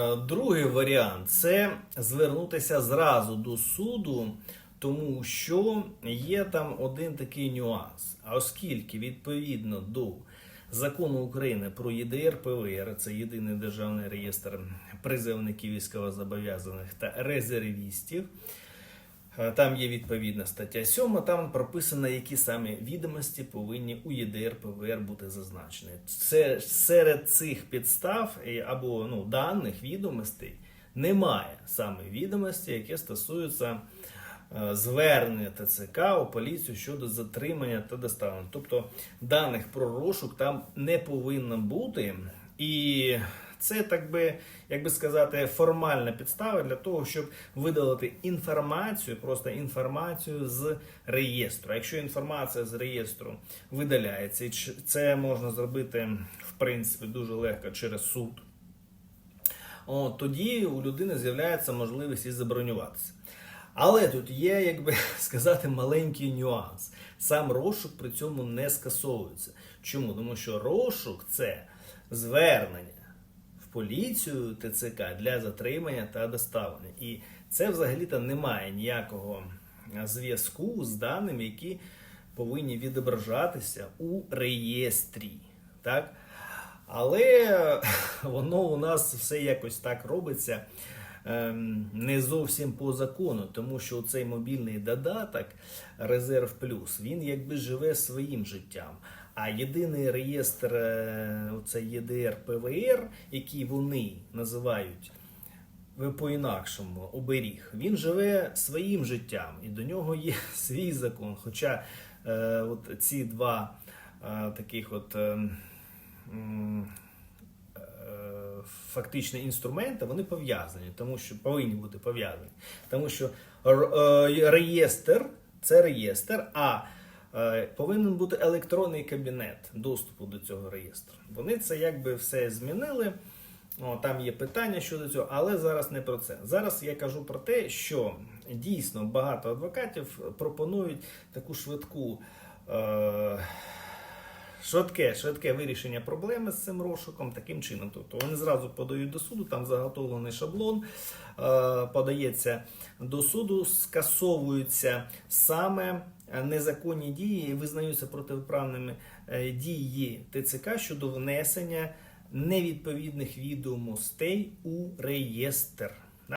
Е, Другий варіант це звернутися зразу до суду, тому що є там один такий нюанс. А оскільки відповідно до закону України про ЄДР ПВР, це єдиний державний реєстр призовників військовозобов'язаних та резервістів. Е, Там є відповідна стаття 7, там прописано, які саме відомості повинні у ЄДР ПВР бути зазначені. Це серед цих підстав е, або ну, даних відомостей немає саме відомості, які стосуються е, звернення ТЦК у поліцію щодо затримання та доставлення. Тобто даних про розшук там не повинно бути. І це так би, як би сказати, формальна підстава для того, щоб видалити інформацію, просто інформацію з реєстру. Якщо інформація з реєстру видаляється, і це можна зробити в принципі дуже легко через суд. О, тоді у людини з'являється можливість і забронюватися. Але тут є, як би сказати, маленький нюанс. Сам розшук при цьому не скасовується. Чому? Тому що розшук це звернення поліцію ТЦК для затримання та доставлення. І це взагалі-то немає ніякого зв'язку з даними, які повинні відображатися у реєстрі. Так? Але воно у нас все якось так робиться не зовсім по закону, тому що цей мобільний додаток Резерв Плюс він якби живе своїм життям. А єдиний реєстр, е, це ЄДР ПВР, який вони називають ви по-інакшому оберіг. Він живе своїм життям, і до нього є свій закон. Хоча е, от ці два е, таких от. е, е, Фактично інструменти вони пов'язані, тому що повинні бути пов'язані. Тому що е, реєстр це реєстр, а е, повинен бути електронний кабінет доступу до цього реєстру. Вони це якби все змінили. О, там є питання щодо цього, але зараз не про це. Зараз я кажу про те, що дійсно багато адвокатів пропонують таку швидку. Е- Швидке, швидке вирішення проблеми з цим розшуком таким чином. Тобто вони зразу подають до суду, там заготовлений шаблон, е, подається до суду, скасовуються саме незаконні дії і визнаються протиправними е, дії ТЦК щодо внесення невідповідних відомостей у реєстр.